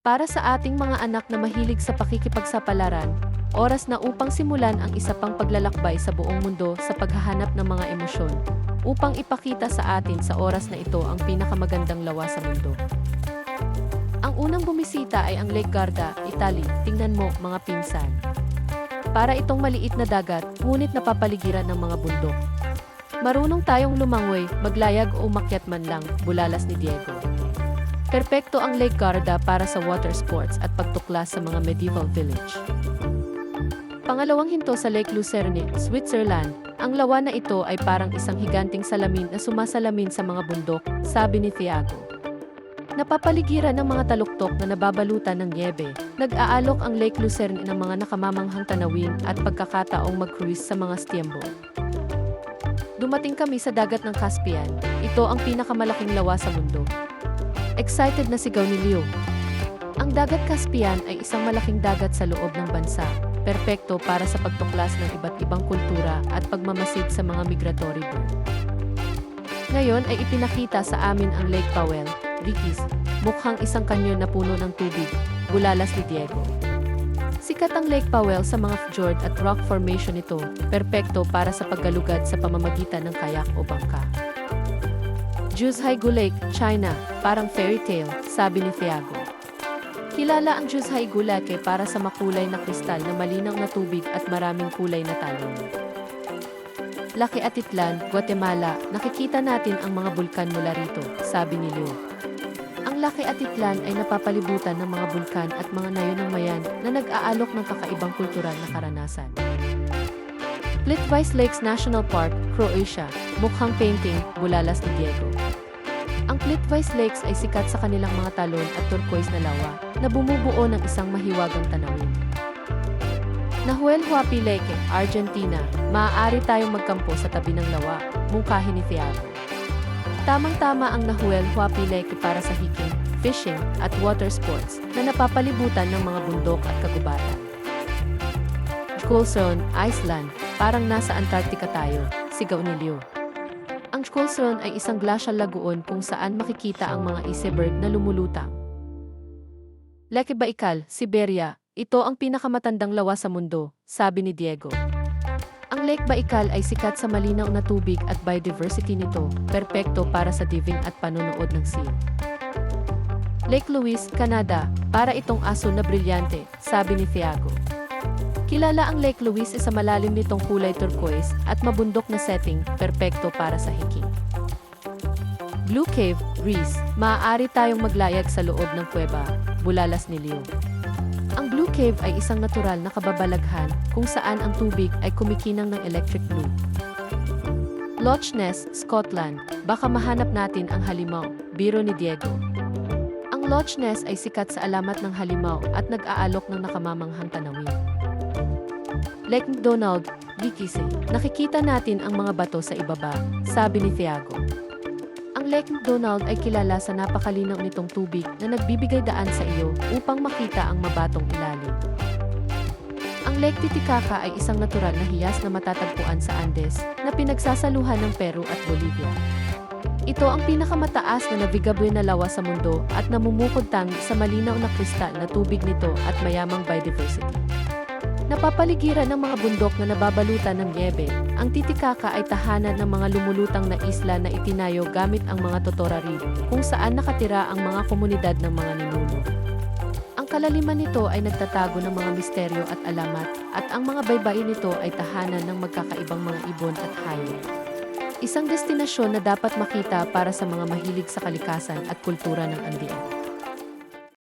Para sa ating mga anak na mahilig sa pakikipagsapalaran, oras na upang simulan ang isa pang paglalakbay sa buong mundo sa paghahanap ng mga emosyon, upang ipakita sa atin sa oras na ito ang pinakamagandang lawa sa mundo. Ang unang bumisita ay ang Lake Garda, Italy. Tingnan mo, mga pinsan. Para itong maliit na dagat, ngunit napapaligiran ng mga bundok. Marunong tayong lumangoy, maglayag o umakyat man lang, bulalas ni Diego. Perpekto ang Lake Garda para sa water sports at pagtuklas sa mga medieval village. Pangalawang hinto sa Lake Lucerne, Switzerland, ang lawa na ito ay parang isang higanting salamin na sumasalamin sa mga bundok, sabi ni Thiago. Napapaligiran ng mga taluktok na nababalutan ng niebe, nag-aalok ang Lake Lucerne ng mga nakamamanghang tanawin at pagkakataong mag-cruise sa mga stiembo. Dumating kami sa dagat ng Caspian, ito ang pinakamalaking lawa sa mundo. Excited na sigaw ni Leo. Ang dagat Caspian ay isang malaking dagat sa loob ng bansa, perpekto para sa pagtuklas ng iba't ibang kultura at pagmamasid sa mga migratory bird. Ngayon ay ipinakita sa amin ang Lake Powell, Rickies, mukhang isang kanyon na puno ng tubig, bulalas ni Diego. Sikat ang Lake Powell sa mga fjord at rock formation nito, perpekto para sa paggalugad sa pamamagitan ng kayak o bangka. Juzhaigu Lake, China, parang fairy tale, sabi ni Thiago. Kilala ang Juzhaigu Lake para sa makulay na kristal na malinaw na tubig at maraming kulay na talon. Laki Atitlan, Guatemala, nakikita natin ang mga bulkan mula rito, sabi ni Leo. Ang Laki Atitlan ay napapalibutan ng mga bulkan at mga nayon ng mayan na nag-aalok ng kakaibang kultural na karanasan. Plitvice Lakes National Park, Croatia, mukhang painting, bulalas ni Diego. Ang Plitvice Lakes ay sikat sa kanilang mga talon at turquoise na lawa na bumubuo ng isang mahiwagang tanawin. Nahuel Huapi Lake, Argentina, maaari tayong magkampo sa tabi ng lawa, mungkahi ni Thiago. Tamang-tama ang Nahuel Huapi Lake para sa hiking, fishing, at water sports na napapalibutan ng mga bundok at kagubatan. Skolson, Iceland, parang nasa Antarctica tayo, sigaw ni Leo. Ang Skolson ay isang glacial lagoon kung saan makikita ang mga iceberg na lumulutang. Lake Baikal, Siberia, ito ang pinakamatandang lawa sa mundo, sabi ni Diego. Ang Lake Baikal ay sikat sa malinaw na tubig at biodiversity nito, perpekto para sa diving at panonood ng seal. Lake Louise, Canada, para itong aso na brilyante, sabi ni Thiago. Kilala ang Lake Louise sa malalim nitong kulay turquoise at mabundok na setting, perpekto para sa hiking. Blue Cave, Greece, maaari tayong maglayag sa loob ng kuweba, bulalas ni Leo. Ang Blue Cave ay isang natural na kababalaghan kung saan ang tubig ay kumikinang ng electric blue. Loch Ness, Scotland, baka mahanap natin ang halimaw, biro ni Diego. Ang Loch Ness ay sikat sa alamat ng halimaw at nag-aalok ng nakamamanghang tanawin. Lake McDonald, Bikisi, nakikita natin ang mga bato sa ibaba, sabi ni Thiago. Ang Lake McDonald ay kilala sa napakalinaw nitong tubig na nagbibigay daan sa iyo upang makita ang mabatong ilalim. Ang Lake Titicaca ay isang natural na hiyas na matatagpuan sa Andes na pinagsasaluhan ng Peru at Bolivia. Ito ang pinakamataas na navigable na lawa sa mundo at namumukod tangi sa malinaw na kristal na tubig nito at mayamang biodiversity. Napapaligiran ng mga bundok na nababalutan ng niebe, ang Titicaca ay tahanan ng mga lumulutang na isla na itinayo gamit ang mga totora reef, kung saan nakatira ang mga komunidad ng mga ninuno. Ang kalaliman nito ay nagtatago ng mga misteryo at alamat, at ang mga baybayin nito ay tahanan ng magkakaibang mga ibon at hayop. Isang destinasyon na dapat makita para sa mga mahilig sa kalikasan at kultura ng Andean.